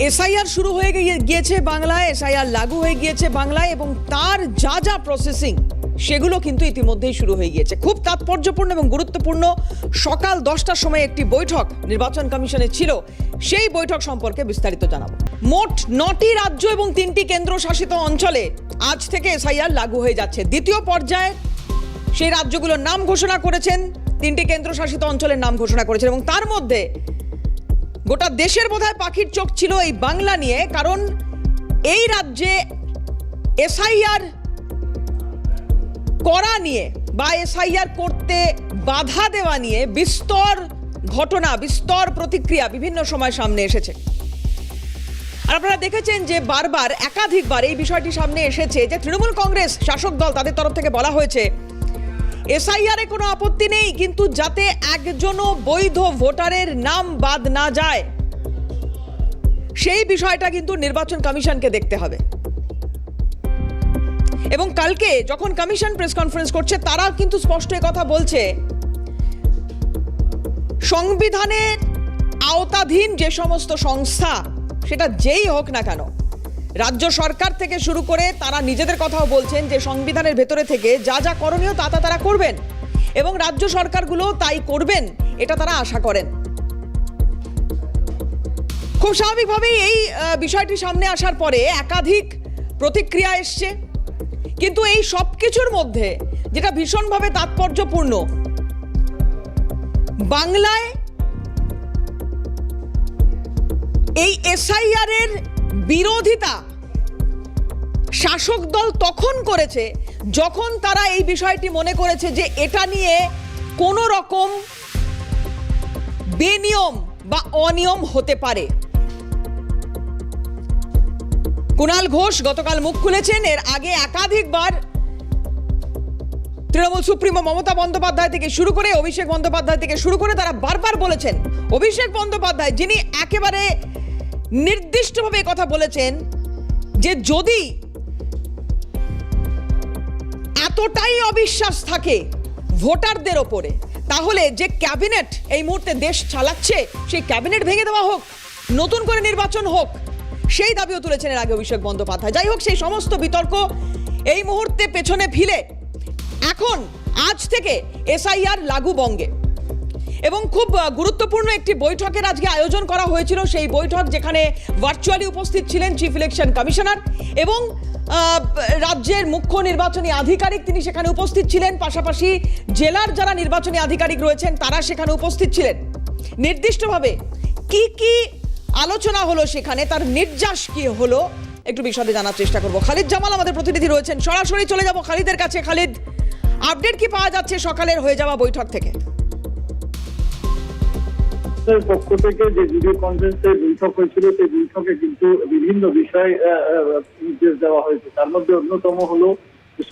SIR শুরু হয়ে গিয়ে- গিয়েছে বাংলায়, এসআইআর লাগু হয়ে গিয়েছে বাংলায় এবং তার যা যা প্রসেসিং সেগুলো কিন্তু ইতিমধ্যেই শুরু হয়ে গিয়েছে। খুব তাৎপর্যপূর্ণ এবং গুরুত্বপূর্ণ সকাল দশটার সময় একটি বৈঠক নির্বাচন কমিশনে ছিল। সেই বৈঠক সম্পর্কে বিস্তারিত জানাব। মোট নটি রাজ্য এবং তিনটি কেন্দ্রশাসিত অঞ্চলে আজ থেকে এসআইআর লাগু হয়ে যাচ্ছে। দ্বিতীয় পর্যায়ে সেই রাজ্যগুলোর নাম ঘোষণা করেছেন, তিনটি কেন্দ্রশাসিত অঞ্চলের নাম ঘোষণা করেছেন এবং তার মধ্যে গোটা দেশের বোধহয় পাখির চোখ ছিল এই বাংলা নিয়ে, কারণ এই রাজ্যে এসআইআর করা নিয়ে বা এসআইআর করতে বাধা দেওয়া নিয়ে বিস্তর ঘটনা, বিস্তর প্রতিক্রিয়া বিভিন্ন সময় সামনে এসেছে। আর আপনারা দেখেছেন যে বারবার, একাধিকবার এই বিষয়টি সামনে এসেছে যে তৃণমূল কংগ্রেস শাসক দল তাদের তরফ থেকে বলা হয়েছে এসআইআরে কোনো আপত্তি নেই, কিন্তু যাতে একজনও বৈধ ভোটারের নাম বাদ না যায়, সেই বিষয়টা কিন্তু নির্বাচন কমিশনকে দেখতে হবে। এবং কালকে যখন কমিশন প্রেস কনফারেন্স করছে তারা কিন্তু স্পষ্ট কথা বলছে, সংবিধানের আওতাধীন যে সমস্ত সংস্থা, সেটা যেই হোক না কেন রাজ্য সরকার থেকে শুরু করে তারা নিজেদের কথাও বলছেন যে সংবিধানের ভেতরে থেকে যা যা করণীয় তা তা তারা করবেন এবং রাজ্য সরকারগুলো তাই করবেন, এটা তারা আশা করেন। খুব স্বাভাবিকভাবেই এই বিষয়টি সামনে আসার পরে একাধিক প্রতিক্রিয়া এসছে। কিন্তু এই সব কিছুর মধ্যে যেটা ভীষণভাবে তাৎপর্যপূর্ণ, বাংলায় এই এসআইআর এর বিরোধিতা শাসক দল তখন করেছে যখন তারা এই বিষয়টি মনে করেছে যে এটা নিয়ে কোনো রকম বেনিয়ম বা অনিয়ম হতে পারে। কুণাল ঘোষ গতকাল মুখ খুলেছেন। এর আগে একাধিকবার তৃণমূল সুপ্রিমো মমতা বন্দ্যোপাধ্যায় থেকে শুরু করে অভিষেক বন্দ্যোপাধ্যায় থেকে শুরু করে তারা বারবার বলেছেন, অভিষেক বন্দ্যোপাধ্যায় যিনি একেবারে নির্দিষ্টভাবে কথা বলেছেন যে যদি এতটাই অবিশ্বাস থাকে ভোটারদের ওপরে, তাহলে যে ক্যাবিনেট এই মুহূর্তে দেশ চালাচ্ছে, সেই ক্যাবিনেট ভেঙে দেওয়া হোক, নতুন করে নির্বাচন হোক, সেই দাবিও তুলেছেন এর আগে অভিষেক বন্দ্যোপাধ্যায়। যাই হোক, সেই সমস্ত বিতর্ক এই মুহূর্তে পেছনে ফিলে এখন, আজ থেকে এসআইআর লাগু বঙ্গে। এবং খুব গুরুত্বপূর্ণ একটি বৈঠকের আজকে আয়োজন করা হয়েছিল। সেই বৈঠক যেখানে ভার্চুয়ালি উপস্থিত ছিলেন চিফ ইলেকশন কমিশনার এবং রাজ্যের মুখ্য নির্বাচনী আধিকারিক তিনি সেখানে উপস্থিত ছিলেন। পাশাপাশি জেলার যারা নির্বাচনী আধিকারিক রয়েছেন, তারা সেখানে উপস্থিত ছিলেন। নির্দিষ্টভাবে কি কি আলোচনা হলো সেখানে, তার নির্যাস কি হলো, একটু বিশদে জানার চেষ্টা করব। খালিদ জামাল আমাদের প্রতিনিধি রয়েছেন। সরাসরি চলে যাব খালিদের কাছে। খালিদ, আপডেট কি পাওয়া যাচ্ছে সকালের হয়ে যাওয়া বৈঠক থেকে? সংস্থার পক্ষ থেকে যে ভিডিও কনফারেন্সের বৈঠক হয়েছিল, সেই বৈঠকে কিন্তু বিভিন্ন বিষয় নির্দেশ দেওয়া হয়েছে। তার মধ্যে অন্যতম হলো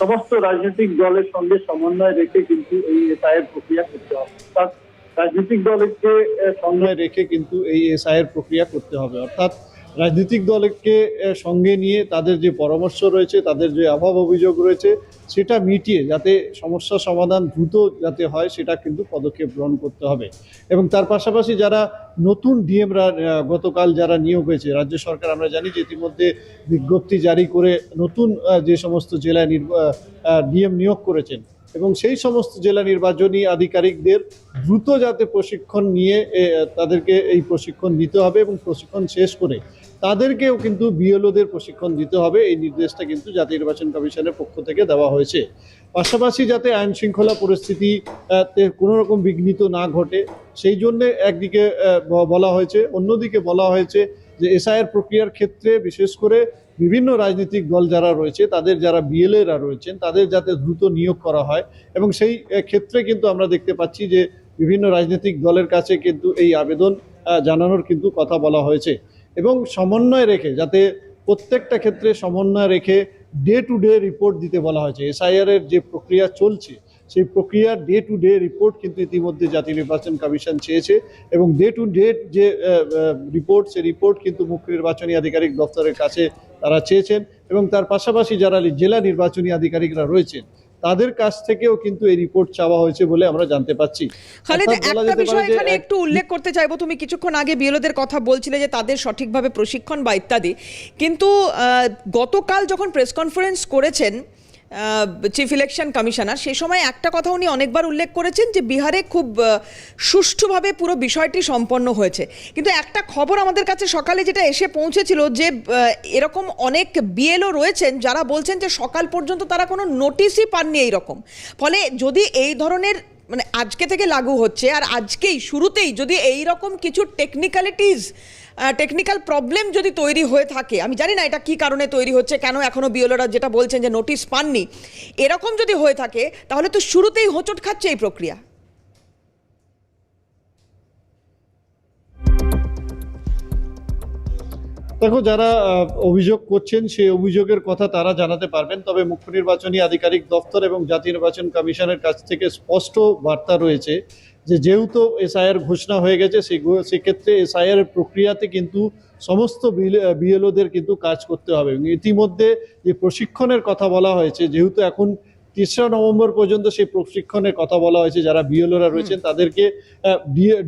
সমস্ত রাজনৈতিক দলের সঙ্গে সমন্বয় রেখে কিন্তু এই এসআইয়ের প্রক্রিয়া করতে হবে। অর্থাৎ রাজনৈতিক দলকে সমন্বয় রেখে কিন্তু এই এসআইয়ের প্রক্রিয়া করতে হবে। অর্থাৎ রাজনৈতিক দলকে সঙ্গে নিয়ে তাদের যে পরামর্শ রয়েছে, তাদের যে অভাব অভিযোগ রয়েছে, সেটা মিটিয়ে যাতে সমস্যা সমাধান দ্রুত যাতে হয়, সেটা কিন্তু পদক্ষেপ গ্রহণ করতে হবে। এবং তার পাশাপাশি যারা নতুন ডিএমরা গতকাল যারা নিয়োগ হয়েছে, রাজ্য সরকার আমরা জানি যে ইতিমধ্যে বিজ্ঞপ্তি জারি করে নতুন যে সমস্ত জেলায় ডিএম নিয়োগ করেছেন এবং সেই সমস্ত জেলা নির্বাচনী আধিকারিকদের দ্রুত যাতে প্রশিক্ষণ নিয়ে তাদেরকে এই প্রশিক্ষণ নিতে হবে এবং প্রশিক্ষণ শেষ করে তাদেরকেও কিন্তু বিএলওদের প্রশিক্ষণ দিতে হবে। এই নির্দেশটা কিন্তু জাতীয় নির্বাচন কমিশনের পক্ষ থেকে দেওয়া হয়েছে। পাশাপাশি যাতে আইন শৃঙ্খলা পরিস্থিতি আহ, তে কোনো রকম বিঘ্নিত না ঘটে সেই জন্যে একদিকে বলা হয়েছে অন্যদিকে বলা হয়েছে যে এসআইয়ের প্রক্রিয়ার ক্ষেত্রে বিশেষ করে বিভিন্ন রাজনৈতিক দল যারা রয়েছে তাদের যারা বিএলএরা রয়েছেন তাদের যাতে দ্রুত নিয়োগ করা হয় এবং সেই ক্ষেত্রে কিন্তু আমরা দেখতে পাচ্ছি যে বিভিন্ন রাজনৈতিক দলের কাছে কিন্তু এই আবেদন জানানোর কিন্তু কথা বলা হয়েছে। এবং সমন্বয় রেখে, যাতে প্রত্যেকটা ক্ষেত্রে সমন্বয় রেখে ডে টু ডে রিপোর্ট দিতে বলা হয়েছে। এসআইআর এর যে প্রক্রিয়া চলছে, সেই প্রক্রিয়ার ডে টু ডে রিপোর্ট কিন্তু ইতিমধ্যে জাতীয় নির্বাচন কমিশন চেয়েছে এবং ডে টু ডে যে রিপোর্ট সেই রিপোর্ট কিন্তু মুখ্য নির্বাচনী আধিকারিক দপ্তরের কাছে তারা চেয়েছেন এবং তার পাশাপাশি যারা জেলা নির্বাচনী আধিকারিকরা রয়েছেন তাদের কাছ থেকেও কিন্তু এই রিপোর্ট চাওয়া হয়েছে বলে আমরা জানতে পাচ্ছি খালেদ একটা বিষয় এখানে একটু উল্লেখ করতে চাইব। তুমি কিছুক্ষণ আগে বিএলওদের কথা বলছিলে যে তাদের সঠিকভাবে প্রশিক্ষণ বা ইত্যাদি। কিন্তু আহ, গতকাল যখন প্রেস কনফারেন্স করেছেন চিফ ইলেকশন কমিশনার সে সময় একটা কথা উনি অনেকবার উল্লেখ করেছেন যে বিহারে খুব সুষ্ঠুভাবে পুরো বিষয়টি সম্পন্ন হয়েছে। কিন্তু একটা খবর আমাদের কাছে সকালে যেটা এসে পৌঁছেছিল যে এরকম অনেক বিএলও রয়েছেন যারা বলছেন যে সকাল পর্যন্ত তারা কোনো নোটিশই পাননি এই রকম ফলে যদি এই ধরনের মানে আজকে থেকে লাগু হচ্ছে আর আজকেই, শুরুতেই যদি এই রকম কিছু টেকনিক্যালিটিস টেকনিক্যাল প্রবলেম যদি তৈরি হয়ে থাকে, আমি জানি না এটা কি কারণে তৈরি হচ্ছে, কেন এখনও বিওলোরা যেটা বলছেন যে নোটিশ পাননি, এরকম যদি হয়ে থাকে, তাহলে তো শুরুতেই হোঁচট খাচ্ছে এই প্রক্রিয়া। দেখো, যারা অভিযোগ করছেন, সেই অভিযোগের কথা তারা জানাতে পারবেন, তবে মুখ্য নির্বাচনী আধিকারিক দপ্তর এবং জাতীয় নির্বাচন কমিশনের কাছ থেকে স্পষ্ট বার্তা রয়েছে যে যেহেতু এসআইআর ঘোষণা হয়ে গেছে সেক্ষেত্রে এসআইআর প্রক্রিয়াতে কিন্তু সমস্ত বিএলওদের কিন্তু কাজ করতে হবে। ইতিমধ্যে যে প্রশিক্ষণের কথা বলা হয়েছে যেহেতু এখন তেসরা নভেম্বর পর্যন্ত সেই প্রশিক্ষণের কথা বলা হয়েছে যারা বিএলওরা রয়েছেন তাদেরকে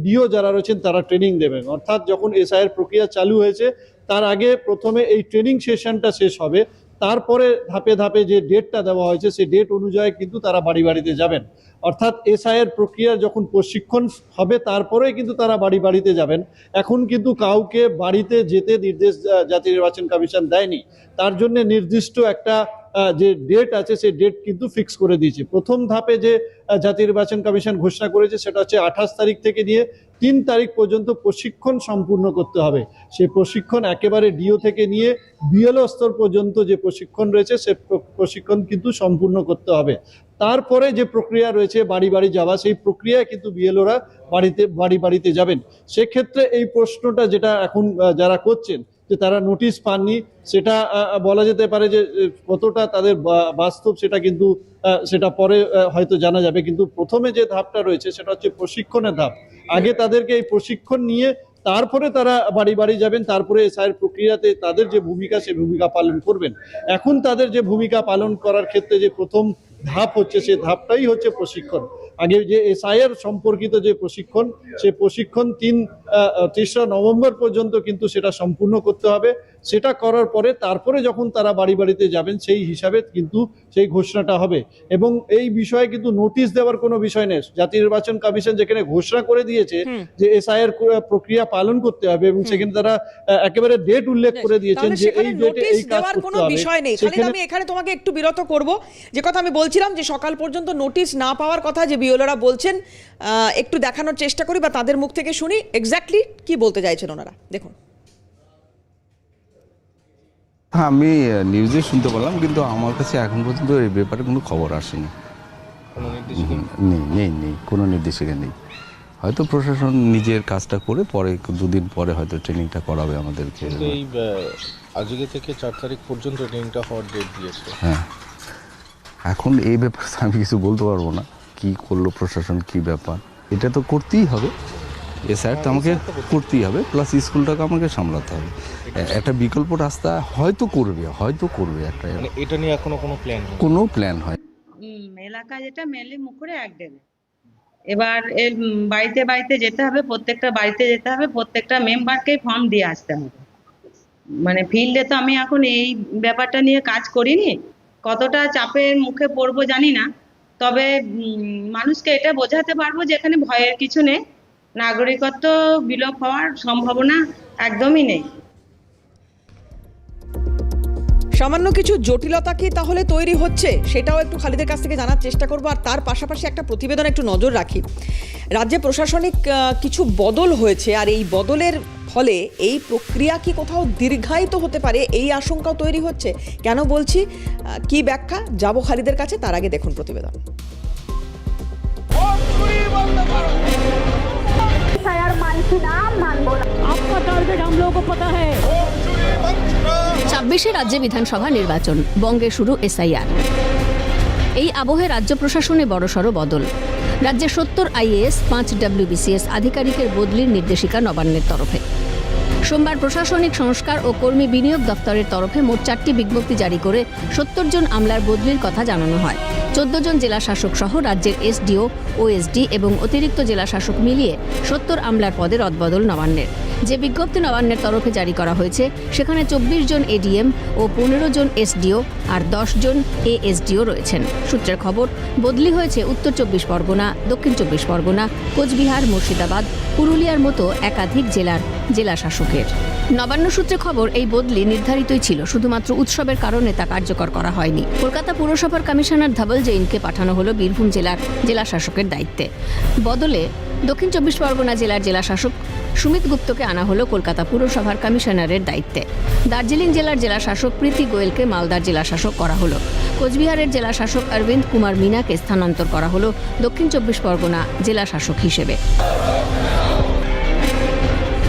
ডিও যারা রয়েছেন তারা ট্রেনিং দেবেন। অর্থাৎ যখন এসআইয়ের প্রক্রিয়া চালু হয়েছে তার আগে প্রথমে এই ট্রেনিং সেশনটা শেষ হবে। তারপরে ধাপে ধাপে যে ডেটটা দেওয়া হয়েছে, সেই ডেট অনুযায়ী কিন্তু তারা বাড়ি বাড়িতে যাবেন। অর্থাৎ এসআইয়ের প্রক্রিয়া যখন প্রশিক্ষণ হবে তারপরে কিন্তু তারা বাড়ি বাড়িতে যাবেন। এখন কিন্তু কাউকে বাড়িতে যেতে নির্দেশ জাতীয় নির্বাচন কমিশন দেয়নি। তার জন্য নির্দিষ্ট একটা যে ডেট আছে, সেই ডেট কিন্তু ফিক্স করে দিয়েছে। প্রথম ধাপে যে জাতীয় নির্বাচন কমিশন ঘোষণা করেছে, সেটা হচ্ছে আঠাশ তারিখ থেকে নিয়ে তিন তারিখ পর্যন্ত প্রশিক্ষণ সম্পূর্ণ করতে হবে। সেই প্রশিক্ষণ একেবারে ডিও থেকে নিয়ে বিএলও স্তর পর্যন্ত যে প্রশিক্ষণ রয়েছে, সে প্রশিক্ষণ কিন্তু সম্পূর্ণ করতে হবে। তারপরে যে প্রক্রিয়া রয়েছে বাড়ি বাড়ি যাওয়া, সেই প্রক্রিয়ায় কিন্তু বিএলওরা বাড়িতে, বাড়ি বাড়িতে যাবেন। সেক্ষেত্রে এই প্রশ্নটা যেটা এখন যারা করছেন যে তারা নোটিশ পাননি, সেটা বলা যেতে পারে যে কতটা তাদের বাস্তব সেটা কিন্তু সেটা পরে হয়তো জানা যাবে। কিন্তু প্রথমে যে ধাপটা রয়েছে, সেটা হচ্ছে প্রশিক্ষণের ধাপ। আগে তাদেরকে এই প্রশিক্ষণ নিয়ে তারপরে তারা বাড়ি বাড়ি যাবেন, তারপরে এসআইয়ের প্রক্রিয়াতে তাদের যে ভূমিকা, সে ভূমিকা পালন করবেন। এখন তাদের যে ভূমিকা পালন করার ক্ষেত্রে যে প্রথম ধাপ হচ্ছে, সে ধাপটাই হচ্ছে প্রশিক্ষণ। আগে যে এসআইআর সম্পর্কিত যে প্রশিক্ষণ সে প্রশিক্ষণ তিন তেসরা নভেম্বর পর্যন্ত কিন্তু সেটা সম্পূর্ণ করতে হবে। সেটা করার পরে তারপরে যখন তারা বাড়ি বাড়িতে যাবেন সেই হিসাবে কিন্তু সেই ঘোষণাটা হবে। এবং এই বিষয়ে কিন্তু নোটিশ দেওয়ার কোনো বিষয় নেই। জাতীয় নির্বাচন কমিশন যেখানে ঘোষণা করে দিয়েছে যে এসআইআর প্রক্রিয়া পালন করতে হবে এবং সেখানে তারা একেবারে ডেট উল্লেখ করে দিয়েছেন যে এই ডেটে নোটিশ এই কাজ দেওয়ার কোনো করতে হবে। বিষয় নেই। খালিদ আমি এখানে তোমাকে একটু বিরত করব। যে কথা আমি বলছিলাম যে সকাল পর্যন্ত নোটিশ না পাওয়ার কথা যে বিওলোরা বলছেন একটু দেখানোর চেষ্টা করি বা তাদের মুখ থেকে শুনি এক্স্যাক্টলি কি বলতে চাইছেন ওনারা। দেখুন। হ্যাঁ আমি নিউজে শুনতে পারলাম কিন্তু আমার কাছে এখন পর্যন্ত এই ব্যাপারে কোনো খবর আসেনি। নেই নেই নেই কোনো নির্দেশিকা নেই। হয়তো প্রশাসন নিজের কাজটা করে পরে দুদিন পরে হয়তো ট্রেনিংটা করাবে আমাদেরকে। এই আজকে থেকে চার তারিখ পর্যন্ত ট্রেনিংটা হওয়ার ডেট দিয়েছে। হ্যাঁ। এখন এই ব্যাপারে আমি কিছু বলতে পারব না। কি করল প্রশাসন কি ব্যাপার? এটা তো করতেই হবে। এ স্যার তো আমাকে করতেই হবে। প্লাস স্কুলটাকে আমাকে সামলাতে হবে। একটা বিকল্প রাস্তা হয়তো করবে হয়তো করবে একটা মানে এটা নিয়ে এখনও কোনো প্ল্যান নেই? কোনো প্ল্যান হয়। এলাকা যেটা মেনলি মুখরে এক ডেলে। এবার এর বাড়িতে বাড়িতে যেতে হবে প্রত্যেকটা বাড়িতে যেতে হবে প্রত্যেকটা মেম্বারকে ফর্ম দিয়ে আসতে হবে। মানে ফিল্ডে তো আমি এখন এই ব্যাপারটা নিয়ে কাজ করিনি। কতটা চাপের মুখে পড়ব জানি না। তবে মানুষকে এটা বোঝাতে পারব যে এখানে ভয়ের কিছু নেই। নাগরিকত্ব বিলোপ হওয়ার সম্ভাবনা একদমই নেই। সামান্য কিছু জটিলতা কি তাহলে তৈরি হচ্ছে? সেটাও একটু খালিদের কাছ থেকে জানার চেষ্টা করব, আর তার পাশাপাশি একটা প্রতিবেদন একটু নজর রাখি। রাজ্যে প্রশাসনিক কিছু বদল হয়েছে, আর এই বদলের ফলে এই প্রক্রিয়া কি কোথাও দীর্ঘায়িত হতে পারে? এই আশঙ্কাও তৈরি হচ্ছে। কেন বলছি? কি ব্যাখ্যা? যাব খালিদের কাছে, তার আগে দেখুন প্রতিবেদন। ছাব্বিশে রাজ্যে বিধানসভা নির্বাচন বঙ্গে শুরু এসআইআর। এই আবহে রাজ্য প্রশাসনে বড়সড় বদল। রাজ্যে সত্তর আইএএস পাঁচ ডাব্লিউবিসিএস আধিকারিকের বদলির নির্দেশিকা নবান্নের তরফে। সোমবার প্রশাসনিক সংস্কার ও কর্মী বিনিয়োগ দপ্তরের তরফে মোট চারটি বিজ্ঞপ্তি জারি করে সত্তর জন আমলার বদলির কথা জানানো হয়। চোদ্দ জন জেলা শাসক সহ রাজ্যের এসডিও, ওএসডি এবং অতিরিক্ত জেলা শাসক মিলিয়ে সত্তর আমলার পদে রদবদল নবান্নের। যে বিজ্ঞপ্তি নবান্নের তরফে জারি করা হয়েছে, সেখানে চব্বিশ জন এডিএম ও পনেরো জন এসডিও আর দশ জন এএসডিও রয়েছেন। সূত্রের খবর, বদলি হয়েছে উত্তর চব্বিশ পরগনা, দক্ষিণ চব্বিশ পরগনা, কোচবিহার, মুর্শিদাবাদ, পুরুলিয়ার মতো একাধিক জেলার জেলা শাসকের। নবান্ন সূত্রে খবর, এই বদলি নির্ধারিতই ছিল। শুধুমাত্র উৎসবের কারণে তা কার্যকর করা হয়নি। কলকাতা পুরসভার কমিশনার ধবল জৈনকে পাঠানো হলো বীরভূম জেলার জেলা শাসকের দায়িত্বে। বদলে দক্ষিণ চব্বিশ পরগনা জেলার জেলা শাসক সুমিত গুপ্তকে আনা হলো কলকাতা পুরসভার কমিশনারের দায়িত্বে। দার্জিলিং জেলার জেলা শাসক প্রীতি গোয়েলকে মালদার জেলা শাসক করা হলো। কোচবিহারের জেলা শাসক অরবিন্দ কুমার মিনাকে স্থানান্তর করা হলো দক্ষিণ চব্বিশ পরগনা জেলা শাসক হিসেবে।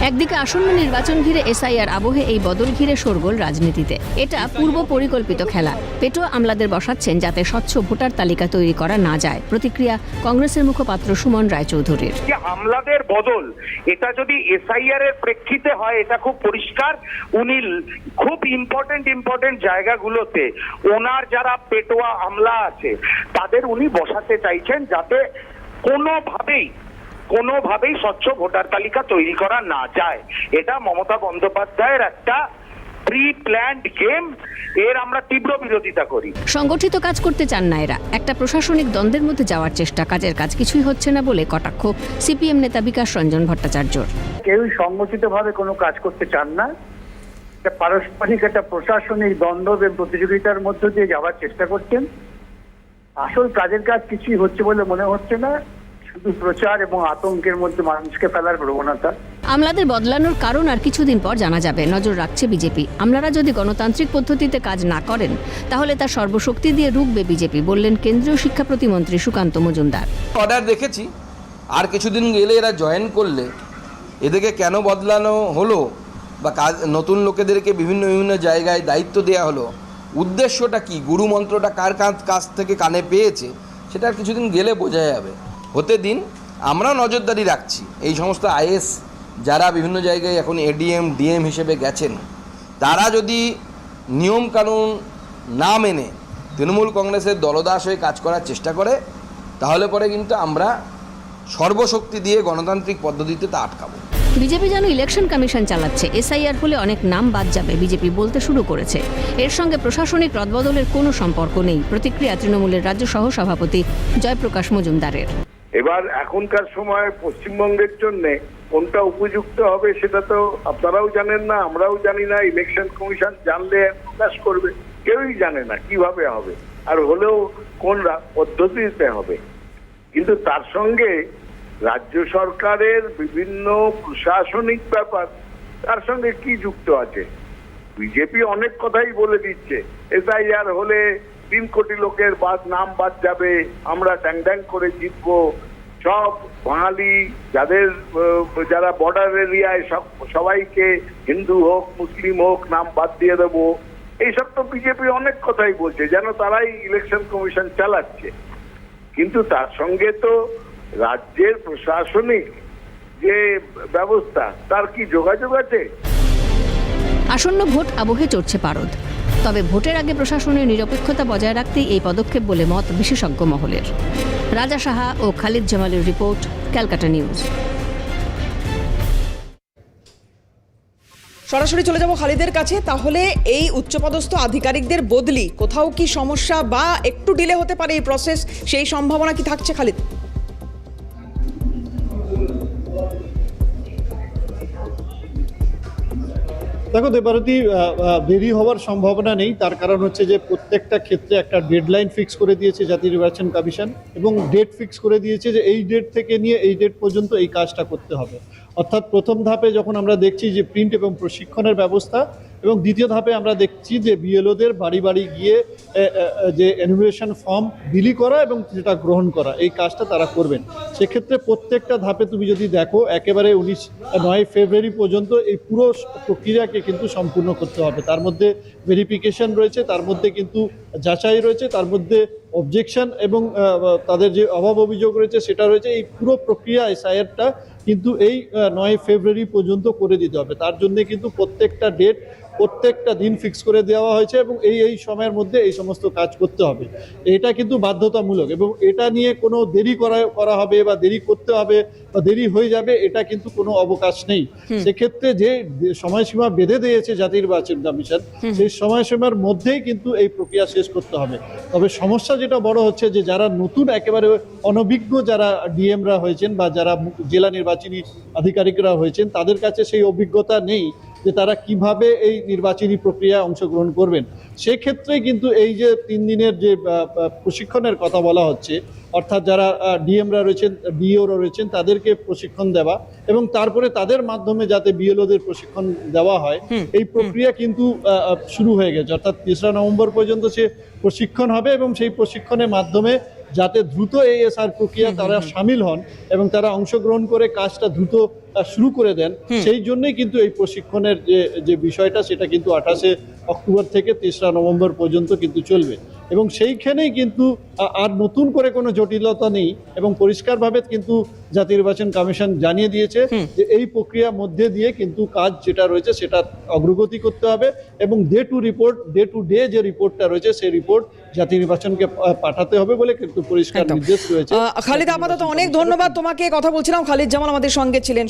একদিকে আসন্ন নির্বাচন ঘিরে এসআইআর আবহে এই বদল ঘিরে শোরগোল রাজনীতিতে। এটা পূর্ব পরিকল্পিত খেলা। পেটো আমলাদের বসাচ্ছেন যাতে স্বচ্ছ ভোটার তালিকা তৈরি করা না যায়। প্রতিক্রিয়া কংগ্রেসের মুখপাত্র সুমন রায়চৌধুরীর। আমলাদের বদল, এটা যদি এসআইআর এর প্রেক্ষিতে হয়, এটা খুব পরিষ্কার। উনি খুব ইম্পর্টেন্ট ইম্পর্টেন্ট জায়গাগুলোতে ওনার যারা পেটোয়া আমলা আছে, তাদের উনি বসাতে চাইছেন যাতে কোনোভাবেই কোনোভাবেই স্বচ্ছ ভোটার তালিকা তৈরি করা না যায়। এটা মমতা বন্দ্যোপাধ্যায়ের একটা প্রি প্ল্যান্ড গেম এর আমরা তীব্র বিরোধিতা করি। সংগঠিত কাজ করতে চান না এরা। একটা প্রশাসনিক দ্বন্দ্বের মধ্যে যাওয়ার চেষ্টা। কাজের কাজ কিছুই হচ্ছে না বলে কটাক্ষ সিপিএম নেতা বিকাশ রঞ্জন ভট্টাচার্যর কেউই সংগঠিত ভাবে কোনো কাজ করতে চান না। একটা পারস্পরিক একটা প্রশাসনিক দ্বন্দ্ব এবং প্রতিযোগিতার মধ্য দিয়ে যাওয়ার চেষ্টা করছেন। আসল কাজের কাজ কিছুই হচ্ছে বলে মনে হচ্ছে না। শুধু প্রচার এবং আতঙ্কের মধ্যে মানুষকে ফেলার প্রবণতা। আমলাদের বদলানোর কারণ আর কিছুদিন পর জানা যাবে। নজর রাখছে বিজেপি। আমলারা যদি গণতান্ত্রিক পদ্ধতিতে কাজ না করেন তাহলে তা সর্বশক্তি দিয়ে রুখবে বিজেপি বললেন কেন্দ্রীয় শিক্ষা প্রতিমন্ত্রী সুকান্ত মজুমদার। অর্ডার দেখেছি। আর কিছুদিন গেলে এরা জয়েন করলে এদেরকে কেন বদলানো হলো বা কাজ নতুন লোকেদেরকে বিভিন্ন বিভিন্ন জায়গায় দায়িত্ব দেওয়া হলো উদ্দেশ্যটা কি গুরু মন্ত্রটা কার কাছ কাছ থেকে কানে পেয়েছে সেটা আর কিছুদিন গেলে বোঝা যাবে। হতে দিন আমরা নজরদারি রাখছি। এই সমস্ত আইএস যারা বিভিন্ন জায়গায় এখন এডিএম, ডিএম হিসেবে গেছেন, তারা যদি নিয়মকানুন না মেনে তৃণমূল কংগ্রেসের দলদাস হয়ে কাজ করার চেষ্টা করে, তাহলে পরে কিন্তু আমরা সর্বশক্তি দিয়ে গণতান্ত্রিক পদ্ধতিতে তা আটকাবো। বিজেপি যেন ইলেকশন কমিশন চালাচ্ছে, এসআইআর হলে অনেক নাম বাদ যাবে, বিজেপি বলতে শুরু করেছে। এর সঙ্গে প্রশাসনিক রদবদলের কোনো সম্পর্ক নেই, প্রতিক্রিয়া তৃণমূলের রাজ্য সহ সভাপতি জয়প্রকাশ মজুমদারের। এবার এখনকার সময় পশ্চিমবঙ্গের জন্য কোনটা উপযুক্ত হবে সেটা তো আপনারাও জানেন না, আমরাও জানি না ইলেকশন কমিশন জানলে প্রকাশ করবে, কেউই জানে না কীভাবে হবে, আর হলেও কোন পদ্ধতিতে হবে। কিন্তু তার সঙ্গে রাজ্য সরকারের বিভিন্ন প্রশাসনিক ব্যাপার, তার সঙ্গে কি যুক্ত আছে? বিজেপি অনেক কথাই বলে দিচ্ছে, এসআইআর হলে তিন কোটি লোকের বাদ নাম বাদ যাবে। আমরা ট্যাং ট্যাং করে জিতবো। সব বাঙালি যাদের যারা বর্ডার এরিয়ায় সব, সবাইকে হিন্দু হোক, মুসলিম হোক, নাম বাদ দিয়ে দেবো। এইসব তো বিজেপি অনেক কথাই বলছে, যেন তারাই ইলেকশন কমিশন চালাচ্ছে। কিন্তু তার সঙ্গে তো রাজ্যের প্রশাসনিক যে ব্যবস্থা, তার কি যোগাযোগ আছে? আসন্ন ভোট আবহে চড়ছে পারদ। তবে ভোটের আগে প্রশাসনের নিরপেক্ষতা বজায় রাখতেই এই পদক্ষেপ বলে মত বিশেষজ্ঞ মহলের। রাজা সাহা ও খালিদ জামালের রিপোর্ট, ক্যালকাটা নিউজ। সরাসরি চলে যাব খালিদের কাছে। তাহলে এই উচ্চপদস্থ আধিকারিকদের বদলি কোথাও কি সমস্যা বা একটু ডিলে হতে পারে এই প্রসেস সেই সম্ভাবনা কি থাকছে খালিদ? দেখো দেবারতী দেরি হওয়ার সম্ভাবনা নেই। তার কারণ হচ্ছে যে প্রত্যেকটা ক্ষেত্রে একটা ডেডলাইন ফিক্স করে দিয়েছে জাতীয় নির্বাচন কমিশন এবং ডেট ফিক্স করে দিয়েছে যে এই ডেট থেকে নিয়ে এই ডেট পর্যন্ত এই কাজটা করতে হবে। অর্থাৎ প্রথম ধাপে যখন আমরা দেখছি যে প্রিন্ট এবং প্রশিক্ষণের ব্যবস্থা এবং দ্বিতীয় ধাপে আমরা দেখছি যে বিএলওদের বাড়ি বাড়ি গিয়ে যে এনুমিনেশন ফর্ম বিলি করা এবং সেটা গ্রহণ করা, এই কাজটা তারা করবেন। সেক্ষেত্রে প্রত্যেকটা ধাপে তুমি যদি দেখো, একেবারে উনিশ, নয় ফেব্রুয়ারি পর্যন্ত এই পুরো প্রক্রিয়াকে কিন্তু সম্পূর্ণ করতে হবে। তার মধ্যে ভেরিফিকেশন রয়েছে, তার মধ্যে কিন্তু যাচাই রয়েছে, তার মধ্যে অবজেকশন এবং তাদের যে অভাব অভিযোগ রয়েছে সেটা রয়েছে। এই পুরো প্রক্রিয়া এসআইআরটা কিন্তু এই নয় ফেব্রুয়ারি পর্যন্ত করে দিতে হবে। তার জন্য কিন্তু প্রত্যেকটা ডেট প্রত্যেকটা দিন ফিক্স করে দেওয়া হয়েছে এবং এই এই সময়ের মধ্যে এই সমস্ত কাজ করতে হবে। এটা কিন্তু বাধ্যতামূলক এবং এটা নিয়ে কোনো দেরি করা করা হবে বা দেরি করতে হবে বা দেরি হয়ে যাবে এটা কিন্তু কোনো অবকাশ নেই। সেক্ষেত্রে যে সময়সীমা বেঁধে দিয়েছে জাতির নির্বাচন কমিশন সেই সময়সীমার মধ্যেই কিন্তু এই প্রক্রিয়া শেষ করতে হবে। তবে সমস্যা যেটা বড় হচ্ছে যে যারা নতুন একেবারে অনভিজ্ঞ যারা ডিএমরা হয়েছেন বা যারা জেলা নির্বাচনী আধিকারিকরা হয়েছেন তাদের কাছে সেই অভিজ্ঞতা নেই। যে তারা কীভাবে এই নির্বাচনী প্রক্রিয়ায় অংশগ্রহণ করবেন। সেক্ষেত্রে কিন্তু এই যে তিন দিনের যে প্রশিক্ষণের কথা বলা হচ্ছে অর্থাৎ যারা ডিএমরা রয়েছেন বিওরা রয়েছেন তাদেরকে প্রশিক্ষণ দেওয়া এবং তারপরে তাদের মাধ্যমে যাতে বিএলওদের প্রশিক্ষণ দেওয়া হয় এই প্রক্রিয়া কিন্তু শুরু হয়ে গেছে। অর্থাৎ তেসরা নভেম্বর পর্যন্ত সে প্রশিক্ষণ হবে এবং সেই প্রশিক্ষণের মাধ্যমে যাতে দ্রুত এই এএসআর প্রক্রিয়া তারা সামিল হন এবং তারা অংশগ্রহণ করে কাজটা দ্রুত শুরু করে দেন। সেই জন্যই কিন্তু এই প্রশিক্ষণের যে যে বিষয়টা সেটা কিন্তু আঠাশে অক্টোবর থেকে তেসরা নভেম্বর পর্যন্ত কিন্তু চলবে। এবং সেইখানেই কিন্তু আর নতুন করে কোনো জটিলতা নেই এবং পরিষ্কারভাবে কিন্তু জাতীয় নির্বাচন কমিশন জানিয়ে দিয়েছে যে এই প্রক্রিয়া মধ্যে দিয়ে কিন্তু কাজ যেটা রয়েছে সেটা অগ্রগতি করতে হবে এবং day to report day to day যে রিপোর্টটা রয়েছে সেই রিপোর্ট জাতীয় নির্বাচনকে পাঠাতে হবে বলে কিন্তু পরিষ্কার। নির্দেশ রয়েছে। খালিদ আপাতত অনেক ধন্যবাদ তোমাকে কথা বলছিলাম। খালিদ জামাল আমাদের সঙ্গে ছিলেন